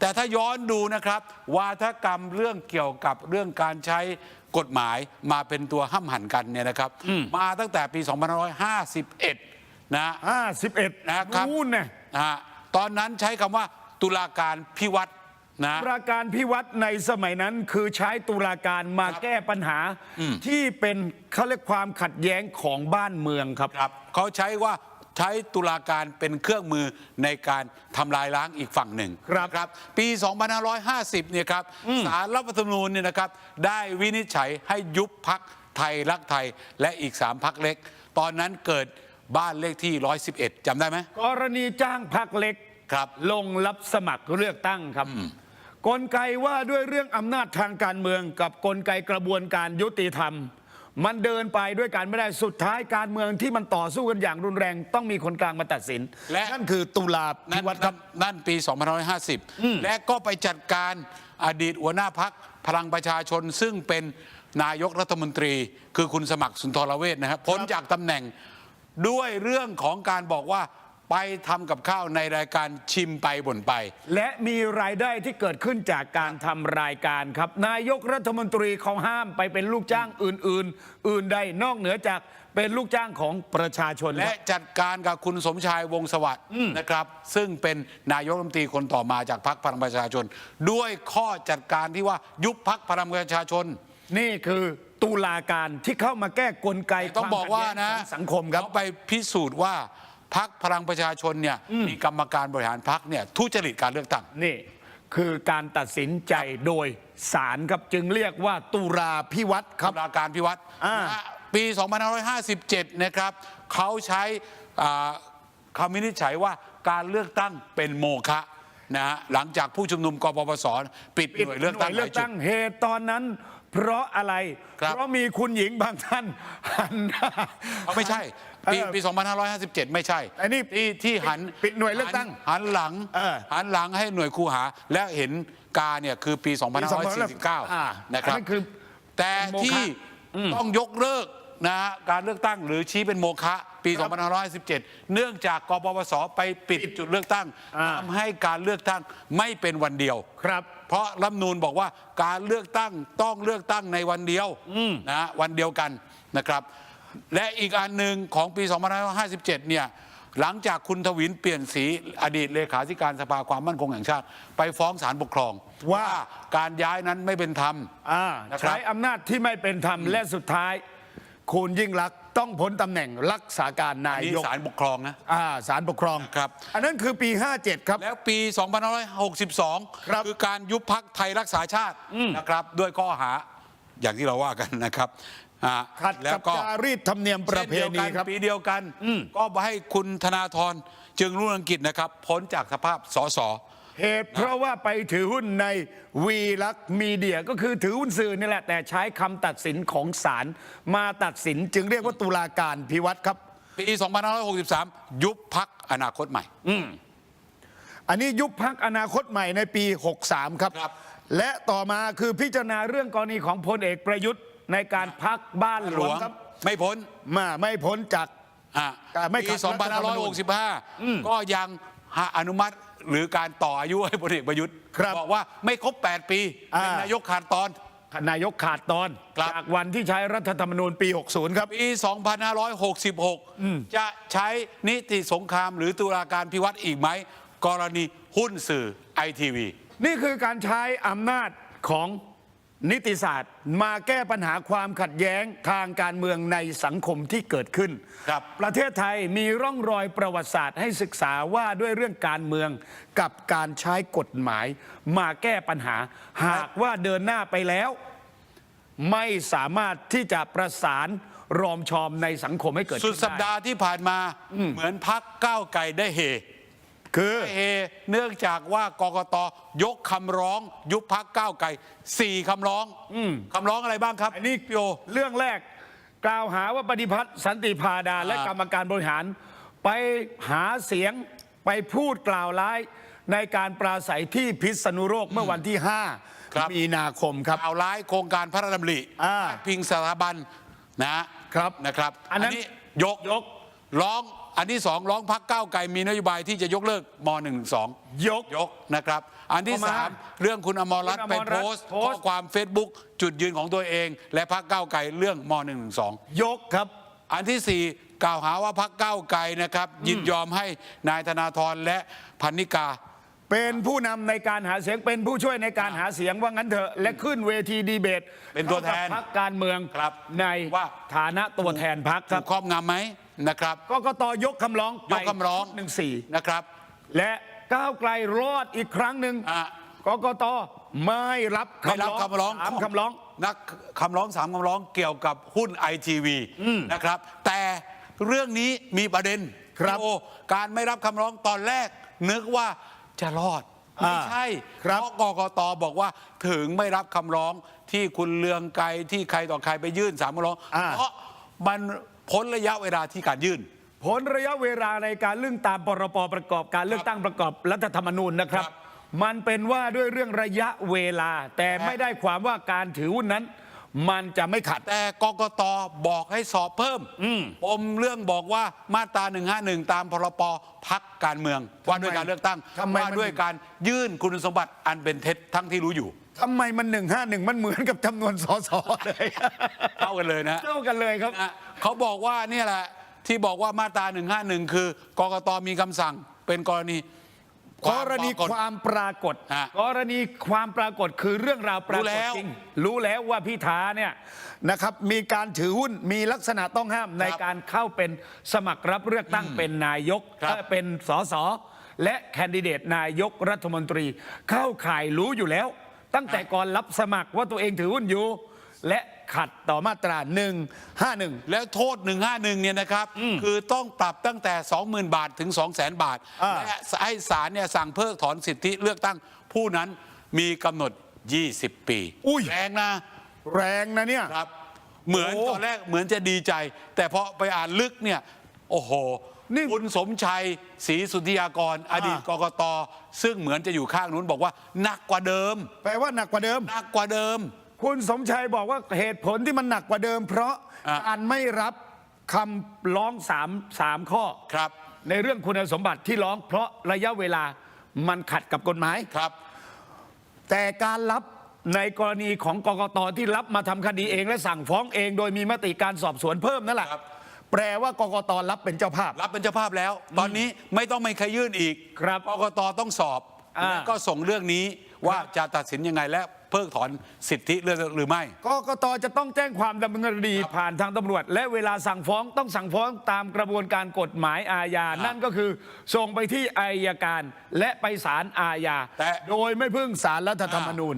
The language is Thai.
แต่ถ้าย้อนดูนะครับ วาทกรรมเรื่องเกี่ยวกับเรื่องการใช้กฎหมายมาเป็นตัวห้ำหันกันเนี่ยนะครับ มาตั้งแต่ปี 2551 นะ51นะครับนู่นนะนะฮะตอนนั้นใช้คำว่าตุลาการพิวัตรนะตุลาการพิวัตรในสมัยนั้นคือใช้ตุลาการมาครับแก้ปัญหาที่เป็นเขาเรียกความขัดแย้งของบ้านเมืองครับครับเขาใช้ว่า ใช้ตุลาการเป็นเครื่องมือในการทำลายล้างอีกฝั่งหนึ่งครับนะครับ ปี 2550 เนี่ยครับสารรัฐธรรมนูญเนี่ยนะครับ ได้วินิจฉัยให้ยุบพักไทยรักไทยและอีก 3พักเล็ก ตอนนั้นเกิดบ้านเลขที่ 111จำได้ไหม กรณีจ้างพักเล็กครับ ลงรับสมัครเลือกตั้งครับ กลไกว่าด้วยเรื่องอำนาจทางการเมืองกับกลไกกระบวนการยุติธรรม มันเดินไปด้วยกันไม่ได้สุดท้ายการเมืองที่มันต่อสู้กันอย่างรุนแรง ต้องมีคนกลางมาตัดสินและนั่นคือตุลาพินั่นวัตรครับ นั่นปี 2550 และก็ไปจัดการอดีตหัวหน้าพักพลังประชาชนซึ่งเป็นนายกรัฐมนตรี คือคุณสมัครสุนทรเวชนะครับพ้นจากตำแหน่งด้วยเรื่องของการบอกว่า ไปทำกับข้าวในรายการชิมไปบ่นไป และมีรายได้ที่เกิดขึ้นจากการทำรายการครับ นายกรัฐมนตรีเขาห้ามไปเป็นลูกจ้างอื่น ๆ อื่นใดนอกเหนือจากเป็นลูกจ้างของประชาชนและจัดการกับคุณสมชายวงศ์สวัสดิ์นะครับ ซึ่งเป็นนายกรัฐมนตรีคนต่อมาจากพรรคพลังประชาชน ด้วยข้อจัดการที่ว่ายุบพรรคพลังประชาชน นี่คือตุลาการที่เข้ามาแก้กลไกต้องบอกว่านะคมขัดแย้งของสังคมครับเขาไปพิสูจน์ว่า พักพลังประชาชนเนี่ยมีกรรมการบริหารพักเนี่ยทุจริตการเลือกตั้ง นี่คือการตัดสินใจโดยศาลครับจึงเรียกว่าตุลาพิวัตรครับ ตุลาการพิวัตรอ่า นะฮะปี 2557 นะครับเขาใช้อ่าคำวินิจฉัยว่าการเลือกตั้งเป็นโมฆะนะฮะหลังจากผู้ชุมนุมกปปสปิดหน่วยเลือกตั้งหน่วยหเลืลาอยกจุตั้ดงเหตุตอนนั้น เพราะอะไร ครับ เพราะมีคุณหญิงบางท่านหันหน้าเอาไม่ใช่ ปีเออปี 2557 ไม่ใช่อันนี้ที่ที่หันปิดหน่วยเลือกตั้งหันหันหลังเออหันหลังให้หน่วยคูหา และเห็นกาเนี่ยคือปีอ่า2549 นะครับอันนั้นคือแต่เป็นโมฆะที่ต้องยกเลิกนะฮะการเลือกตั้งหรือชี้เป็นโมฆะปี 2517 เนื่องจากกปปสไปปิดจุดเลือกตั้งอ่าทำให้การเลือกตั้งไม่เป็นวันเดียวครับ เพราะรัฐธรรมนูญบอกว่าการเลือกตั้งต้องเลือกตั้งในวันเดียวนะฮะวันเดียวกันนะครับ และอีกอันหนึ่งของปี 2557 เนี่ยหลังจากคุณทวินเปลี่ยนสีอดีตเลขาธิการสภาความมั่นคงแห่งชาติ ไปฟ้องศาลปกครอง ว่าการย้ายนั้นไม่เป็นธรรมอ่านะครับใช้อำนาจที่ไม่เป็นธรรมและสุดท้าย คุณยิ่งรักษณ์ต้องพ้นตำแหน่งรักษาการนาอันนี้ยกศาลปกครองนะอ่าศาลปกครองครับ อันนั้นคือปี 57 ครับ แล้วปี 2562 ครับคือการยุบพักไทยรักษาชาตินะครับ ด้วยข้อหาอย่างที่เราว่ากันนะครับ อ่าขัดแล้กัวบก็จารีตธรรมเนียมประเพเช่นณีดียวกันครับ ปีเดียวกันก็ให้คุณธนาธรจึงรุ่งเรืองกิจนะครับ พ้นจากสภาพสส เหตุเพราะว่าไปถือหุ้นในวีลักษณ์มีเดียก็คือถือหุ้นสื่อนี่แหละ แต่ใช้คำตัดสินของศาลมาตัดสินจึงเรียกว่าตุลาการพิวัตรครับ ปี 2563 ยุบพักอนาคตใหม่ อันนี้ยุบพักอนาคตใหม่ในปี 63 ครับ ครับ และต่อมาคือพิจารณาเรื่องกรณีของพลเอกประยุทธ์ ในการพักบ้านหลวงครับไม่พ้นมาไม่พ้นจาก อะอ่าไม่ปีขัดรัฐธรรมนูญ2565 ก็ยังอนุมัติหรือการต่ออายุให้พลเอกประยุทธ์ครับบอกว่าไม่ครบ 8 ปีอ่า เป็นนายกขาดตอน นายกขาดตอน ครับ จากวันที่ใช้รัฐธรรมนูญปี 60 ครับ ปี 2566 จะใช้นิติสงครามหรือตุลาการพิวัตรอีกไหม กรณีหุ้นสื่อไอทีวี นี่คือการใช้อำนาจของ นิติศาสตร์มาแก้ปัญหาความขัดแย้งทางการเมืองในสังคมที่เกิดขึ้น ครับประเทศไทยมีร่องรอยประวัติศาสตร์ให้ศึกษาว่าด้วยเรื่องการเมืองกับการใช้กฎหมาย มาแก้ปัญหา หากว่าเดินหน้าไปแล้ว ไม่สามารถที่จะประสานรอมชอมในสังคมให้เกิดสุดขึ้นสัปดาห์ที่ผ่านมาเหมือนพักก้าวไกลได้เฮ คือได้เฮเนื่องจากว่ากกตยกคำร้อง ยุบพักก้าวไกลสี่คำร้องคำร้องอะไรบ้างครับอันนี้พี่โอเรื่องแรก กล่าวหาว่าปฏิพัฒน์สันติพาดาและอ่ากรรมการบริหาร ไปหาเสียงไปพูดกล่าวร้ายในการปราศัยที่พิษณุโลกเมื่อวันที่ครับ5มีนาคมครับเอาร้ายโครงการพระราชดำริอ่าพาดพิงสถาบันนะครับนะครับ อันนั้นยกยกร้อง อันที่สองร้องพักก้าวไกลมีนโยบายที่จะยกเลิกม .112 ยกยกนะครับ อันที่เอามาสามเรื่องคุณอมรรัตน์คุณไปอมรรัโพตน์สต์โพข้สอต์ความ Facebook จุดยืนของตัวเอง และพรรคก้าวไกลเรื่องม .112 ยกครับ อันที่สี่กล่าวหาว่าพรรคก้าวไกลนะครับ ยินยอมให้นายธนาธรและพันนิกาเป็นผู้นำในการหาเสียงเป็นผู้ช่วยในการหาเสียงว่างั้นเถอะ และขึ้นเวทีดีเบต เป็นตัวแทนพรรคการเมืองครับในว่าฐานะตัวแทนพรรคคถูรับกครอบงำไหม นะครับ กกตยกคำร้องไปยกคำร้องหนึ่งสี่นะครับ และก้าวไกลรอดอีกครั้งหนึ่งอะ กกตไม่รับไม่รับคำร้องสามคำร้อง นักคำร้องสามคำร้องเกี่ยวกับหุ้นไอทีวีนะครับ แต่เรื่องนี้มีประเด็นครับพี่โอการไม่รับคำร้องตอนแรก นึกว่าจะรอดไม่ใช่ครับ เพราะกกตบอกว่าถึงไม่รับคำร้องที่คุณเลืองไกรที่ใครต่อใครไปยื่นสามคำร้อง อ่า เพราะมัน พ้นระยะเวลาที่การยื่นผลระยะเวลาในการเลือกตามปรปประกอบการเลือกตั้งประกอบรัฐธรรมนูญนะครับ ครับมันเป็นว่าด้วยเรื่องระยะเวลา แต่ไม่ได้ความว่าการถือหุ้นนั้น มันจะไม่ขัด แต่กกตบอกให้สอบเพิ่มปมเรื่องบอกว่ามาตรา 151 ตามพรปพักการเมือง ว่าด้วยการเลือกตั้งทำไมว่ามัน ด้วยการยื่นคุณสมบัติอันเป็นเท็จทั้งที่รู้อยู่ ทำไมมันหนึ่งห้าหนึ่งมันเหมือนกับจำนวนสสเลย เท่ากันเลยนะ เท่ากันเลยครับนะเขาบอกว่าเนี่ยแหละ ที่บอกว่ามาตรา 151 คือกกตมีคำสั่งเป็นกรณีกรณีปากฏความปรากฏฮะกรณีความปรากฏคือเรื่องราวปรากรู้แล้ฏวจริงรู้แล้วว่าพิธาเนี่ยนะครับ มีการถือหุ้นมีลักษณะต้องห้ามในการเข้าเป็นสมัครรับเลือกตั้งเป็นนายกครับ เอ่อเป็นสสและแคนดิเดตนายกรัฐมนตรี เข้าข่ายรู้อยู่แล้ว ตั้งแต่ก่อนรับสมัครว่าตัวเองถือหุ้นอยู่ และขัดต่อมาตรา 151 แล้วโทษ 151 เนี่ยนะครับ คือต้องปรับตั้งแต่ 20,000 บาทถึง 200,000 บาทอ่าและให้ศาลเนี่ยสั่งเพิกถอนสิทธิเลือกตั้งผู้นั้นมีกำหนด 20 ปี อุ้ยแรงนะ แรงนะเนี่ยครับ เหมือนโอ้ตอนแรกเหมือนจะดีใจ แต่พอไปอ่านลึกเนี่ย โอ้โห นี่ คุณสมชัยศรีสุทธิยากร อดีตกกตซึ่งเหมือนจะอยู่ข้างนู้นบอกว่าหนักกว่าเดิมแปลว่าหนักกว่าเดิม หนักกว่าเดิม คุณสมชัยบอกว่าเหตุผลที่มันหนักกว่าเดิม เพราะอะ การไม่รับคำร้องสามสามข้อ ครับ ในเรื่องคุณสมบัติที่ร้อง เพราะระยะเวลามันขัดกับกฎหมาย ครับ แต่การรับในกรณีของกกตที่รับมาทำคดีเองและสั่งฟ้องเอง โดยมีมติการสอบสวนเพิ่มนั่นแหละครับ แปลว่ากกตรับเป็นเจ้าภาพ รับเป็นเจ้าภาพแล้ว ตอนนี้ไม่ต้องไม่ใครยื่นอีกครับกกตต้องสอบอ่า แล้วก็ส่งเรื่องนี้ว่าจะตัดสินยังไงและเพิกถอนสิทธิเลือกหรือไม่ กกตจะต้องแจ้งความดำเนินคดีผ่านทางตำรวจ และเวลาสั่งฟ้องต้องสั่งฟ้องตามกระบวนการกฎหมายอาญา นั่นก็คือส่งไปที่อายการและไปศาลอาญาแต่ โดยไม่พึ่งศาลรัฐธรรมนูญ